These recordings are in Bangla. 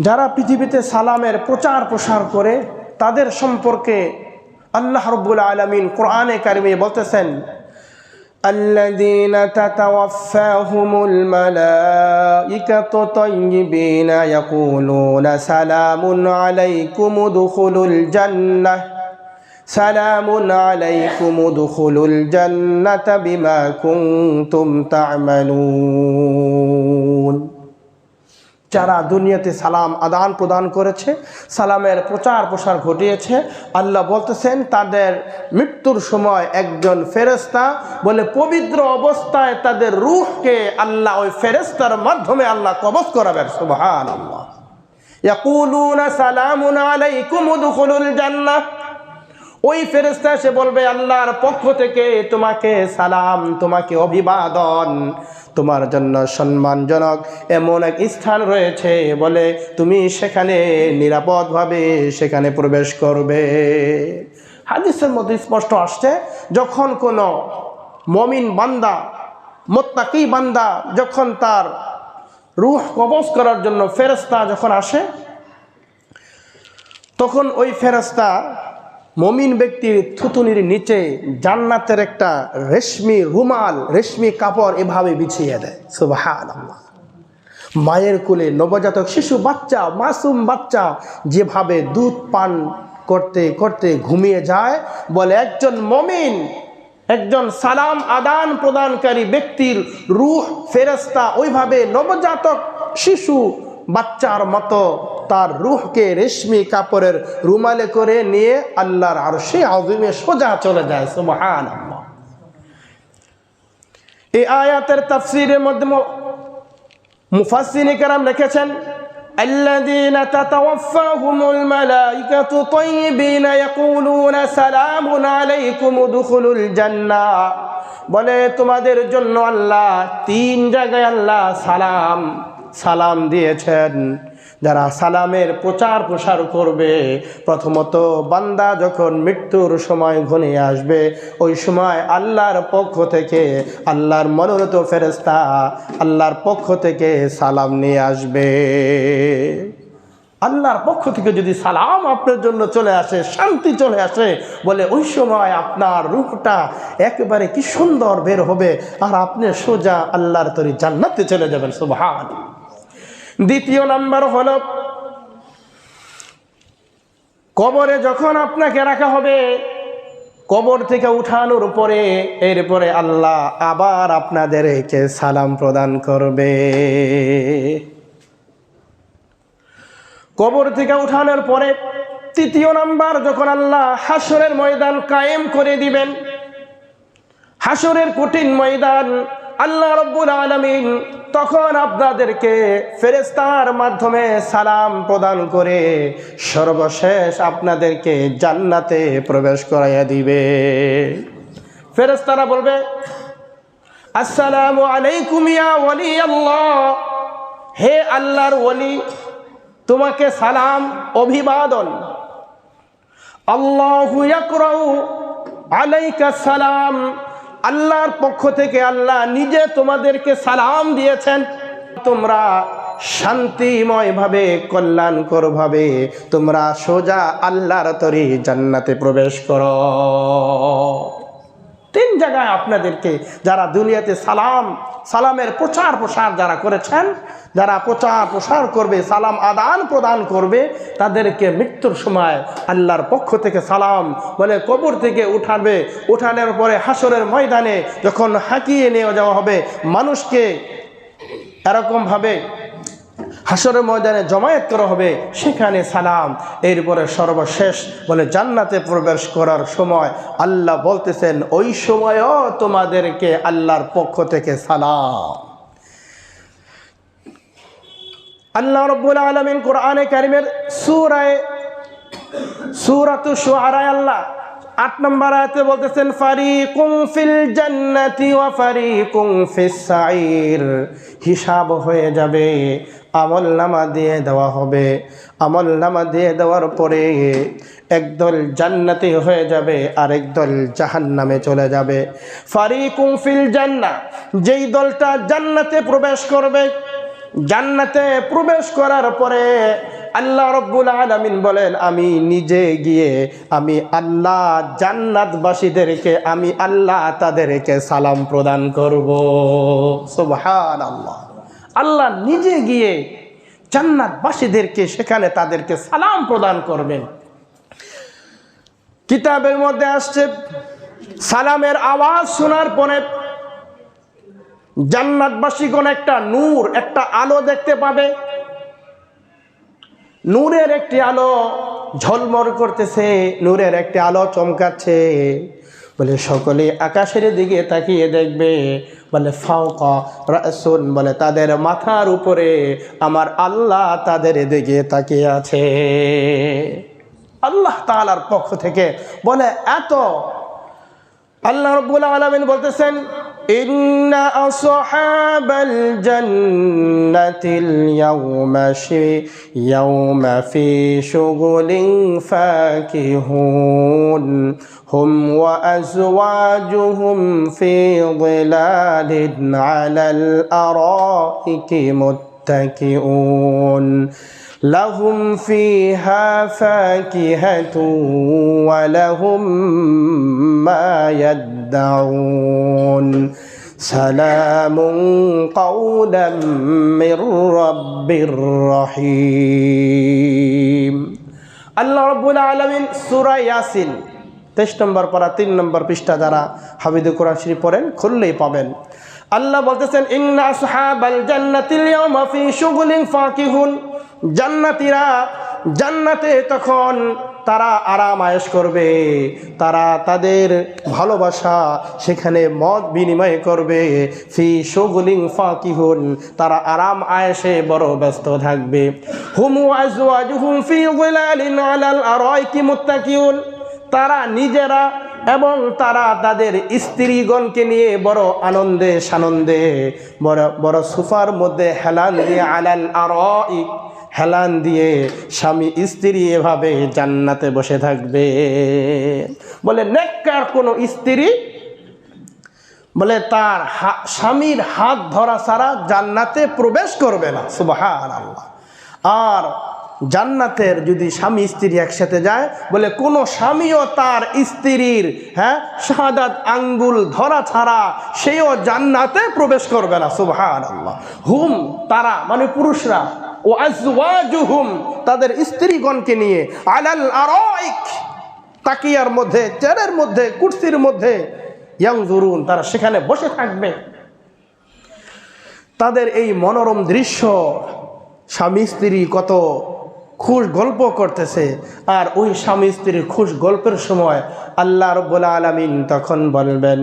যারা পৃথিবীতে সালামের প্রচার প্রসার করে তাদের সম্পর্কে আল্লাহ রব্বুল আলমিন কোরআনে কারিমে বলতেছেন الذين تتوفاهم الملائكة طيبين يقولون سلام عليكم ادخلوا الجنة سلام عليكم ادخلوا الجنة بما كنتم تعملون যারা দুনিয়াতে সালাম আদান প্রদান করেছে, সালামের প্রচার প্রসার ঘটিয়েছে, আল্লাহ বলতেছেন, তাদের মৃত্যুর সময় একজন ফেরেস্তা বলে, পবিত্র অবস্থায় তাদের রুহকে আল্লাহ ওই ফেরেস্তার মাধ্যমে আল্লাহ কবজ করাবেন সুবহান আল্লাহ ইয়াকুলুনা সালামুন আলাইকুম উদখুলুল জান্নাহ। ওই ফেরেস্তা এসে বলবে, আল্লাহর পক্ষ থেকে তোমাকে সালাম, তোমাকে অভিবাদন, তোমার জন্য সম্মানজনক এমন এক স্থান রয়েছে। বলে, তুমি সেখানে নিরাপদভাবে সেখানে প্রবেশ করবে। হাদিসের মধ্যে স্পষ্ট আসছে, যখন কোনো মমিন বান্দা, মোত্তাকি বান্দা যখন তার রুহ কবজ করার জন্য ফেরেস্তা যখন আসে, তখন ওই ফেরেস্তা মমিন ব্যক্তির থুতুনির নিচে জান্নাতের একটা রেশমি রুমাল, রেশমি কাপড় এভাবে বিছিয়ে দেয়। সুবাহান মায়ের কোলে নবজাতক শিশু বাচ্চা, মাসুম বাচ্চা যেভাবে দুধ পান করতে করতে ঘুমিয়ে যায়, বলে একজন মমিন, একজন সালাম আদান প্রদানকারী ব্যক্তির রুহ ফেরেস্তা ওইভাবে নবজাতক শিশু বাচ্চার মতো তার রুহকে রেশমি কাপড়ের রুমালে করে নিয়ে আল্লাহর আর সে আজমে সোজা চলে যায় সুবহান এই আয়াতের তাফসিরের মধ্যে মুফাসসিনে কেরাম লিখেছেন الذين تتوفاهم الملائكة طيبين يقولون سلام عليكم ادخلوا الجنة বলে তোমাদের জন্য আল্লাহ তিন জায়গায় আল্লাহ সালাম সালাম দিয়েছেন যারা সালামের প্রচার প্রসার করবে, প্রথমত বান্দা যখন মৃত্যুর সময় ঘনিয়ে আসবে, ওই সময় আল্লাহর পক্ষ থেকে আল্লাহর মনোনীত ফেরেস্তা আল্লাহর পক্ষ থেকে সালাম নিয়ে আসবে। আল্লাহর পক্ষ থেকে যদি সালাম আপনার জন্য চলে আসে, শান্তি চলে আসে, বলে ওই সময় আপনার রূপটা একেবারে কি সুন্দর বের হবে, আর আপনি সোজা আল্লাহর তরি জান্নাতে চলে যাবেন সুবহান দ্বিতীয় নাম্বার হল, কবরে যখন আপনাকে রাখা হবে, কবর থেকে উঠানোর পরে, এরপরে আল্লাহ আবার আপনাদেরকে সালাম প্রদান করবে। কবর থেকে উঠানোর পরে তৃতীয় নাম্বার, যখন আল্লাহ হাসরের ময়দান কায়েম করে দিবেন হাসরের কঠিন ময়দান আল্লাহ রব্বুল আলমিন তখন আপনাদেরকে ফেরেস্তার মাধ্যমে সালাম প্রদান করে সর্বশেষ আপনাদেরকে জান্নাতে প্রবেশ করাইয়া দিবে। ফেরেস্তারা বলবে, আসসালামু আলাইকুম আল্লাহ। হে আল্লাহর ওলি তোমাকে সালাম, অভিবাদন। আল্লাহ আলাইকা সালাম আল্লাহর পক্ষ থেকে আল্লাহ নিজে তোমাদেরকে সালাম দিয়েছেন। তোমরা শান্তিময়ভাবে কল্যাণকরভাবে তোমরা সোজা আল্লাহর তরি জান্নাতে প্রবেশ করো। তিন জায়গায় আপনাদেরকে যারা দুনিয়াতে সালাম, সালামের প্রচার প্রসার যারা করেছেন, যারা প্রচার প্রসার করবে, সালাম আদান প্রদান করবে, তাদেরকে মৃত্যুর সময় আল্লাহর পক্ষ থেকে সালাম বলে কবর থেকে উঠাবে। উঠানোর পরে হাসরের ময়দানে যখন হাঁকিয়ে নিয়ে যাওয়া হবে, মানুষকে এরকমভাবে হাসরের ময়দানে জমায়েত করা হবে, সেখানে সালাম। এরপরে সর্বশেষ বলে জান্নাতে প্রবেশ করার সময় আল্লাহ বলতেছেন, ওই সময়ও তোমাদেরকে আল্লাহর পক্ষ থেকে সালাম। আল্লাহ রব্বুল আলমিন কোরআনে কারিমের সুরায়, সুরাতু শুআরায় আল্লাহ আট নম্বর আয়াতে বলতেছেন, ফারিকুম ফিল জান্নাতি ওয়া ফারিকুম ফিস সাইর হিসাব হয়ে যাবে আমল নামা দিয়ে দেওয়া হবে। আমল নামা দিয়ে দেওয়ার পরে একদল জান্নাতি হয়ে যাবে আর একদল জাহান্নামে চলে যাবে। ফারিকুম ফিল জান্না, যেই দলটা জান্নাতে প্রবেশ করবে, জান্নাতে প্রবেশ করার পরে আল্লাহ রব্বুল আলমিন বলেন, আমি নিজে গিয়ে, আমি আল্লাহ জান্নাতবাসীদেরকে, আমি আল্লাহ তাদেরকে সালাম প্রদান করব। সুবহান আল্লাহ আল্লাহ নিজে গিয়ে জান্নাতবাসীদেরকে সেখানে তাদেরকে সালাম প্রদান করবেন। কিতাবের মধ্যে আসছে, সালামের আওয়াজ শোনার পরে জান্নাতবাসীগণ একটা নূর, একটা আলো দেখতে পাবে। নূরের একটি আলো ঝলমল করতেছে, নূরের একটি আলো চমকাচ্ছে। বলে সকলে আকাশের দিকে তাকিয়ে দেখবে, বলে রাসুন বলে তাদের মাথার উপরে আমার আল্লাহ তাদের দিকে তাকিয়ে আছে। আল্লাহ তালার পক্ষ থেকে বলে, এত আল্লাহ রব্বুল আলমিন বলতেছেন إن أصحاب الجنة اليوم شي يوم في شغل فاكهون هم وأزواجهم في ظلال على الأرائك متكئون لهم فيها فاكهة ولهم ما يدعون سلام قولا من رب رحيم আল্লাহ রব্বুল আলমিন সুরা ইয়াসিন তেইশ নম্বর পারা তিন নম্বর পৃষ্ঠা দ্বারা হাবিদুল কোরআন শরীফ পড়েন খুললেই পাবেন আল্লাহ বলতেছেন ইন্না আসহাবাল জান্নাতিল ইয়াওমা ফি শুগুলিন ফাকিহুন জান্নাতীরা জান্নাতে তখন তারা আরাম আয়েশ করবে, তারা তাদের ভালোবাসা সেখানে মত বিনিময় করবে। ফি শগুলিং ফাকিহুন, তারা আরাম আয়েশে বড় ব্যস্ত থাকবে। হুমু আজওয়াজুহুম ফি যিলালিন আলাল আরাইকি মুত্তাকিউন, তারা নিজেরা এবং তারা তাদের স্ত্রীগণকে নিয়ে বড় আনন্দে সানন্দে, বড় বড় সুফার মধ্যে হেলান দিয়ে আলাল আরাইক হেলান দিয়ে স্বামী স্ত্রী এভাবে জান্নাতে বসে থাকবে। বলে, নেককার কোনো স্ত্রী? বলে, তার স্বামীর হাত ধরা ছাড়া জান্নাতে প্রবেশ করবে না। সুবাহ আল্লাহ আর জান্নাতের যদি স্বামী স্ত্রী একসাথে যায়, বলে কোনো স্বামীও তার স্ত্রীর হ্যাঁ শাহাদাত আঙ্গুল ধরা ছাড়া সেও জান্নাতে প্রবেশ করবে না আল্লাহ হুম, তারা মানে পুরুষরা, ও আজওয়াজুহুম, তাদের স্ত্রীগণকে নিয়ে আলাল আরাইক, তাকিয়ার মধ্যে, চেয়ারের মধ্যে, কুর্সির মধ্যে ইয়াংজুরুন তারা সেখানে বসে থাকবে। তাদের এই মনোরম দৃশ্য, স্বামী স্ত্রী কত খুশ গল্প করতেছে। আর ওই স্বামী স্ত্রীর খুশ গল্পের সময় আল্লাহ রব্বুল আলমিন তখন বলবেন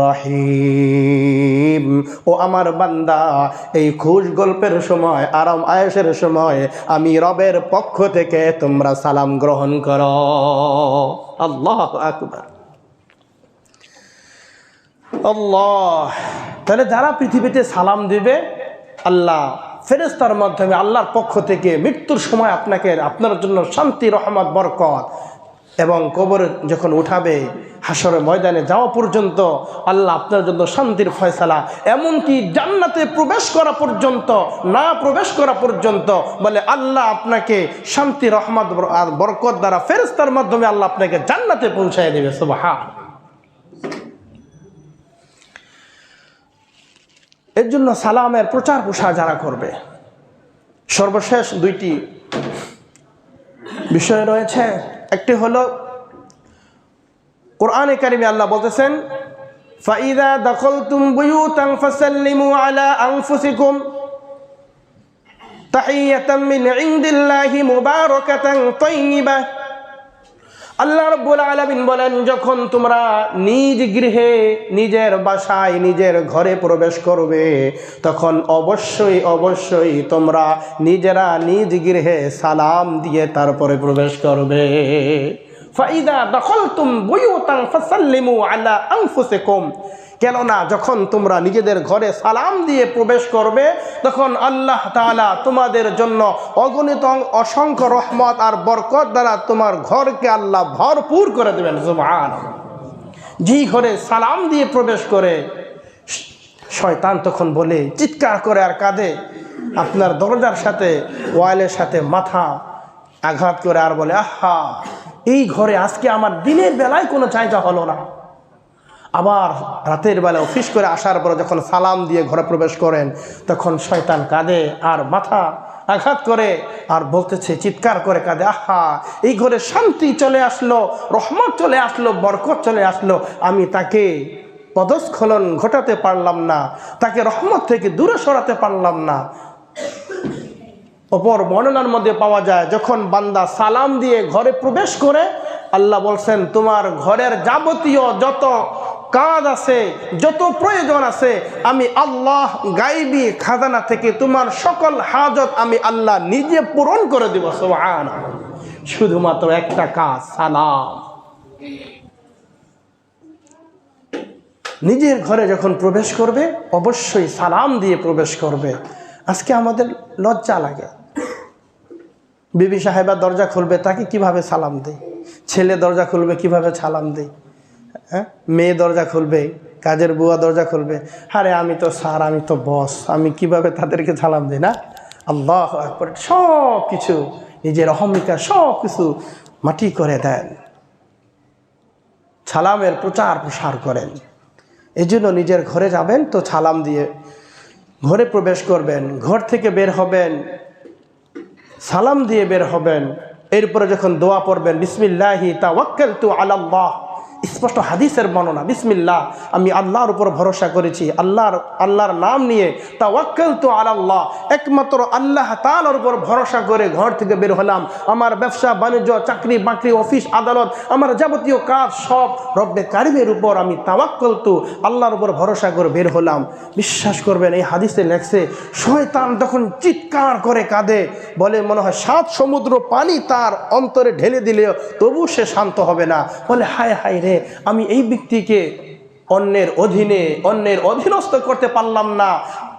রহিম। ও আমার বান্দা, এই খুশ গল্পের সময়, আরাম আয়েসের সময় আমি রবের পক্ষ থেকে তোমরা সালাম গ্রহণ করো। আল্লাহ আকবার। আল্লাহ তাহলে যারা পৃথিবীতে সালাম দিবে, আল্লাহ ফেরেস্তার মাধ্যমে আল্লাহর পক্ষ থেকে মৃত্যুর সময় আপনাকে, আপনার জন্য শান্তি, রহমত, বরকত এবং কবর যখন উঠাবে হাসরের ময়দানে যাওয়া পর্যন্ত আল্লাহ আপনার জন্য শান্তির ফয়সালা। এমনকি জান্নাতে প্রবেশ করা পর্যন্ত, না প্রবেশ করা পর্যন্ত বলে আল্লাহ আপনাকে শান্তি, রহমত আর বরকত দ্বারা ফেরেস্তার মাধ্যমে আল্লাহ আপনাকে জান্নাতে পৌঁছায় দেবে। সুবাহা এর জন্য সালামের প্রচার প্রসার যারা করবে, সর্বশেষ দুইটি বিষয় রয়েছে। একটি হলো, কোরআনে কারিমে আল্লাহ বলতেছেন, ফাইদা দখল দখলতুম বুয়ুতান ফাসাল্লিমু আলা আনফুসিকুম তাহিয়াতাম মিন ইনদিল্লাহি মুবারাকাতান তাইয়্যিবাহ আল্লাহ রব্বুল আলমিন বলেন, যখন তোমরা নিজ গৃহে, নিজের বাসায়, নিজের ঘরে প্রবেশ করবে, তখন অবশ্যই অবশ্যই তোমরা নিজেরা নিজ গৃহে সালাম দিয়ে তারপরে প্রবেশ করবে। ফাইদা দখল তুম বুয়ুতাং ফাসাল্লিমু আলা আনফুসিকুম। কেননা যখন তোমরা নিজেদের ঘরে সালাম দিয়ে প্রবেশ করবে, তখন আল্লাহ তাআলা তোমাদের জন্য অগণিত অসংখ্য রহমত আর বরকত দ্বারা তোমার ঘরকে আল্লাহ ভরপুর করে দেবেন সুবহান যেই ঘরে সালাম দিয়ে প্রবেশ করে, শয়তান তখন বলে, চিৎকার করে আর কাঁদে। আপনার দরজার সাথে, ওয়ালের সাথে মাথা আঘাত করে আর বলে, আহা, এই ঘরে আজকে আমার দিনের বেলায় কোনো চাহিদা হলো না। আবার রাতের বেলা অফিস করে আসার পর যখন সালাম দিয়ে ঘরে প্রবেশ করেন, তখন শয়তান কাঁদে আর মাথা আঘাত করে আর বলতেছে, চিৎকার করে কাঁদে, আহা, এই ঘরে শান্তি চলে আসলো, রহমত চলে আসলো, বরকত চলে আসলো, আমি তাকে পদস্খলন ঘটাতে পারলাম না, তাকে রহমত থেকে দূরে সরাতে পারলাম না। অপর বর্ণনার মধ্যে পাওয়া যায়, যখন বান্দা সালাম দিয়ে ঘরে প্রবেশ করে, আল্লাহ বলছেন, তোমার ঘরের যাবতীয় যত কাজ আছে, যত প্রয়োজন আছে, আমি আল্লাহ গাইবি খাজানা থেকে তোমার সকল হাজত আমি আল্লাহ নিজে পূরণ করে দিব সোহান শুধুমাত্র একটা কাজ, সালাম। নিজের ঘরে যখন প্রবেশ করবে, অবশ্যই সালাম দিয়ে প্রবেশ করবে। আজকে আমাদের লজ্জা লাগে। বিবি সাহেবা দরজা খুলবে, তাকে কীভাবে সালাম দেয় ছেলে দরজা খুলবে, কীভাবে সালাম দেয় হ্যাঁ? মেয়ে দরজা খুলবে, কাজের বুয়া দরজা খুলবে। আরে আমি তো স্যার আমি তো বস আমি কীভাবে তাদেরকে সালাম দিই, না? আল্লাহ সব কিছু নিজের অহমিকা সব কিছু মাটি করে দেন। ছালামের প্রচার প্রসার করেন। এই জন্য নিজের ঘরে যাবেন তো ছালাম দিয়ে ঘরে প্রবেশ করবেন, ঘর থেকে বের হবেন, সালাম দিয়ে বের হবেন। এরপরে যখন দোয়া পড়বেন, বিসমিল্লাহি তাওয়াক্কাল তু আলাল্লাহ স্পষ্ট হাদিসের বর্ণনা, বিসমিল্লাহ, আমি আল্লাহর উপর ভরসা করেছি, আল্লাহর আল্লাহর নাম নিয়ে তাওয়াক্কাল তু আলাল্লাহ, একমাত্র আল্লাহ তাআলার উপর ভরসা করে ঘর থেকে বের হলাম। আমার ব্যবসা, বাণিজ্য, চাকরি, বাকরি, অফিস, আদালত, আমার যাবতীয় কাজ সব রব্বে কারিমের উপর আমি তাওয়াক্কাল তু আল্লাহর উপর ভরসা করে বের হলাম। বিশ্বাস করবেন, এই হাদিসে লেখছে, শয়তান তখন চিৎকার করে কাঁদে, বলে মনে হয় সাত সমুদ্র পানি তার অন্তরে ঢেলে দিলেও তবু সে শান্ত হবে না। বলে, হায় হায় রে আমি এই ব্যক্তিকে অন্যের অধীনে, অন্যের অধীনস্থ করতে পারলাম না,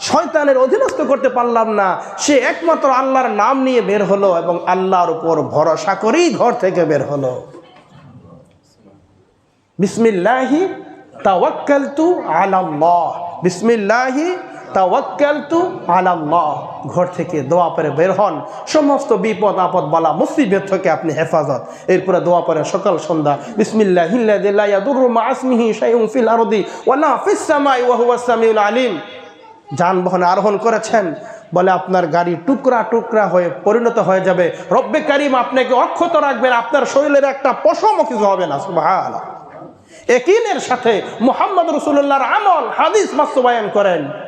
শয়তানের অধীনস্থ করতে পারলাম না, সে একমাত্র আল্লাহর নাম নিয়ে বের হলো এবং আল্লাহর উপর ভরসা করেই ঘর থেকে বের হলো। বিসমিল্লাহি তাওয়াক্কালতু আলাল্লাহ। বিসমিল্লাহি তাওয়াক্কালতু আলাল্লাহ। ঘর থেকে দোয়া পরে বের হন। সমস্ত বিপদ, আপদ বালা, মুসিবত থেকে আপনি হেফাজত। এরপরে দোয়া পরে সকাল সন্ধ্যা বিসমিল্লাহি আল্লাযী লা ইয়াদুররু মা ইসমিহি শাইউন ফিল আরদি ওয়ালা ফিস সামাই ওয়া হুয়াস সামিউল আলিম। যানবাহনে আরোহণ করেছেন। বলে আপনার গাড়ি টুকরা টুকরা হয়ে পরিণত হয়ে যাবে। রব্বে কারিম আপনাকে অক্ষত রাখবেন। আপনার শরীরের একটা পশমও কিছু হবে না। সুবহানাল্লাহ। একিনের সাথে মোহাম্মদ রসুল্লাহর আমল, হাদিস বাস্তবায়ন করেন।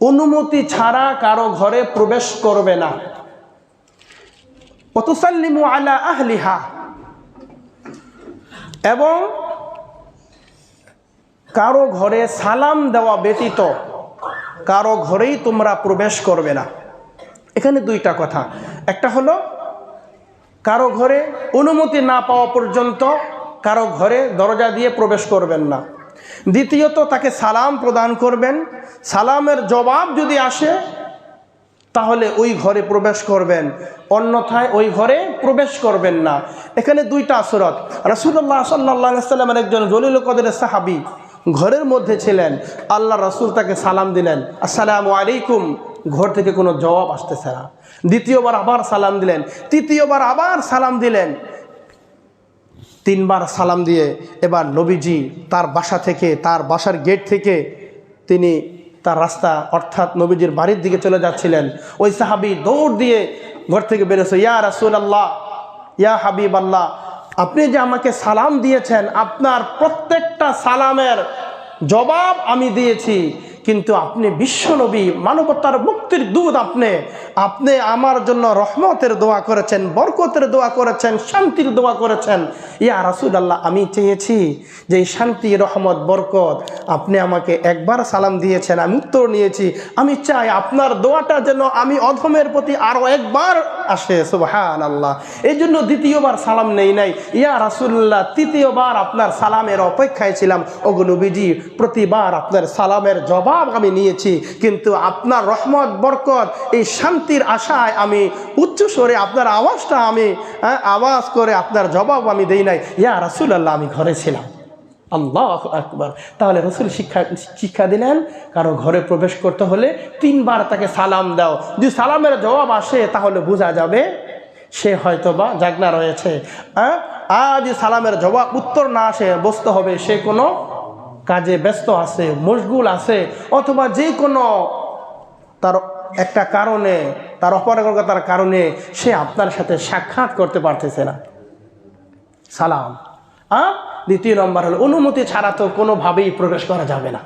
অনুমতি ছাড়া কারও ঘরে প্রবেশ করবে না। অতুসাল্লিমু আলা আহলিহা। এবং কারও ঘরে সালাম দেওয়া ব্যতীত কারও ঘরেই তোমরা প্রবেশ করবে না। এখানে দুইটা কথা। একটা হলো, কারও ঘরে অনুমতি না পাওয়া পর্যন্ত কারও ঘরে দরজা দিয়ে প্রবেশ করবেন না। দ্বিতীয়ত তাকে সালাম প্রদান করবেন। সালামের জবাব যদি আসে, তাহলে ওই ঘরে প্রবেশ করবেন। অন্যথায় ওই ঘরে প্রবেশ করবেন না। এখানে দুইটা আসরত। রসুল্লাহ সাল্লাহ সাল্লামের একজন জলিল কদের সাহাবি ঘরের মধ্যে ছিলেন। আল্লাহ রসুল তাকে সালাম দিলেন। আসসালামু আলাইকুম। ঘর থেকে কোনো জবাব আসতেছে না। দ্বিতীয়বার আবার সালাম দিলেন। তৃতীয়বার আবার সালাম দিলেন। তিনবার সালাম দিয়ে এবার নবীজি তার বাসা থেকে, তার বাসার গেট থেকে তিনি তার রাস্তা, অর্থাৎ নবীজির বাড়ির দিকে চলে যাচ্ছিলেন। ওই সাহাবি দৌড় দিয়ে ঘর থেকে বেরোছে ইয়া রাসুল আল্লাহ ইয়া হাবিব আল্লাহ আপনি যে আমাকে সালাম দিয়েছেন, আপনার প্রত্যেকটা সালামের জবাব আমি দিয়েছি। কিন্তু আপনি বিশ্বনবী, মানবতার মুক্তির দুধ আপনি। আপনি আমার জন্য রহমতের দোয়া করেছেন, বরকতের দোয়া করেছেন, শান্তির দোয়া করেছেন। ইয়া রাসুলাল্লাহ, আমি চেয়েছি যে শান্তি, রহমত, বরকত আপনি আমাকে একবার সালাম দিয়েছেন, আমি উত্তর নিয়েছি। আমি চাই আপনার দোয়াটা যেন আমি অধমের প্রতি আরও একবার আসে সুবহান আল্লাহ এই জন্য দ্বিতীয়বার সালাম নেই নাই। ইয়া রাসুল্লাহ তৃতীয়বার আপনার সালামের অপেক্ষায় ছিলাম। ওগুনবিজি প্রতিবার আপনার সালামের জবাব আমি নিয়েছি, কিন্তু আপনার রহমত, বরকত, এই শান্তির আশায় আমি উচ্চ স্বরে আপনার আওয়াজটা আমি আওয়াজ করে আপনার জবাব আমি দেই নাই। ইয়া রাসুলাল্লাহ, আমি ঘরে ছিলাম। আল্লাহ আকবর। তাহলে রসুল শিক্ষা শিক্ষা দিলেন, কারও ঘরে প্রবেশ করতে হলে তিনবার তাকে সালাম দাও। যদি সালামের জবাব আসে, তাহলে বোঝা যাবে সে হয়তো বা জাগনা রয়েছে। যদি সালামের জবাব উত্তর না আসে, বসতে হবে সে কোনো কাজে ব্যস্ত আছে, মশগুল আছে, অথবা যে কোনো তার একটা কারণে, তার অপারগতার কারণে সে আপনার সাথে সাক্ষাৎ করতে পারতেছে না। সালাম। আর দ্বিতীয় নম্বর হলো, অনুমতি ছাড়া তো কোনোভাবেই প্রবেশ করা যাবে না।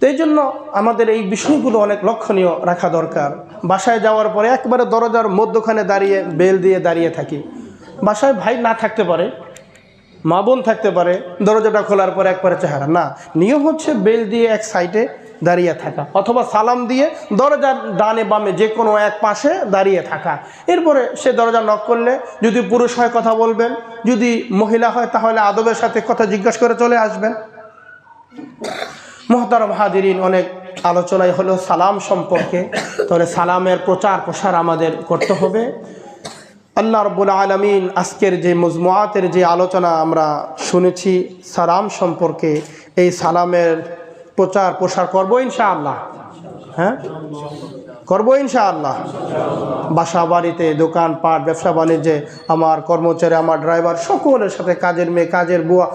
তো এই জন্য আমাদের এই বিষয়গুলো অনেক লক্ষণীয় রাখা দরকার। বাসায় যাওয়ার পরে একবারে দরজার মধ্যখানে দাঁড়িয়ে, বেল দিয়ে দাঁড়িয়ে থাকি। বাসায় ভাই না থাকতে পারে মা বোন থাকতে পারে, দরজাটা খোলার পরে একবারে চেহারা। না, নিয়ম হচ্ছে বেল দিয়ে এক সাইডে দাঁড়িয়ে থাকা অথবা সালাম দিয়ে দরজার ডানে বামে যে কোনো এক পাশে দাঁড়িয়ে থাকা। এরপরে সে দরজা নক করলে, যদি পুরুষ হয় কথা বলবেন, যদি মহিলা হয় তাহলে আদবের সাথে কথা জিজ্ঞাসা করে চলে আসবেন। মোহতারম হাদিরিন অনেক আলোচনায় হলো সালাম সম্পর্কে। তাহলে সালামের প্রচার প্রসার আমাদের করতে হবে। আল্লাহ রব্বুল আলমিন আজকের যে মজমুয়াতের যে আলোচনা আমরা শুনেছি, সালাম সম্পর্কে এই সালামের প্রচার প্রসার করব ইনশাআল্লাহ। হ্যাঁ? করব ইনশাআল্লাহ। বাসা বাড়িতে দোকানপাট ব্যবসা বাণিজ্যে আমার কর্মচারী, আমার ড্রাইভার সকলের সাথে কাজের মেয়ে, কাজের বুয়া